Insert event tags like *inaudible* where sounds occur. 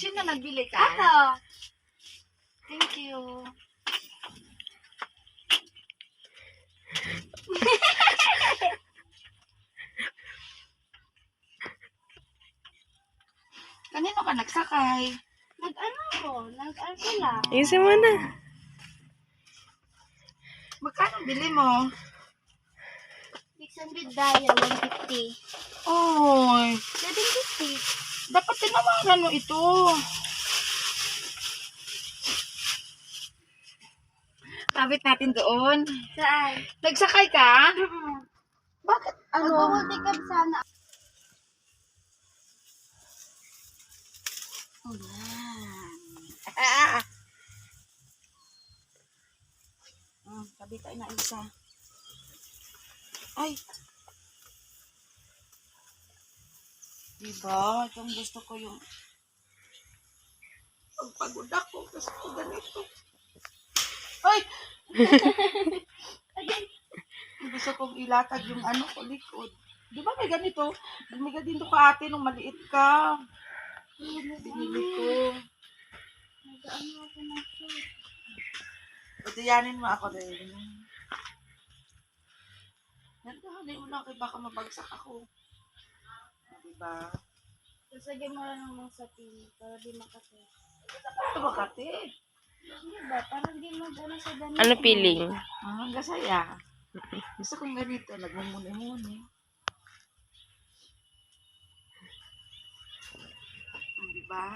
Sino nagbili ka? Ako. Thank you. Kanino ka nagsakay? Nag-ano ko? Nag-ano lang. Isin mo na. Magkano bili mo? 600 dial, 150. Oy, 750. dapat tinawaran mo ito. Kabit natin doon. Saan? Nagsakay ka? *laughs* Bakit? Ano? Magpapultikab sana. Ulan. Ah! Hmm, kabit tayo na isa. Ay! Diba? Itong gusto ko yung pagpagod ako kasi ko ganito. Ay! *laughs* gusto kong ilatag yung ano ko likod. Di ba may ganito? May ganito ka ate nung maliit ka. Binili ko. Patayanin mo ako rin. Nandahan mo lang kay baka mabagsak ako. Diba? Sasagyan mo lang ng sa pin para di makati. Ito ba kati? Hindi ba? Parang di mag-ano sa dami. Ano feeling? Ah, ang gasaya. Gusto kong ganito, nagmumuni-muni. Diba?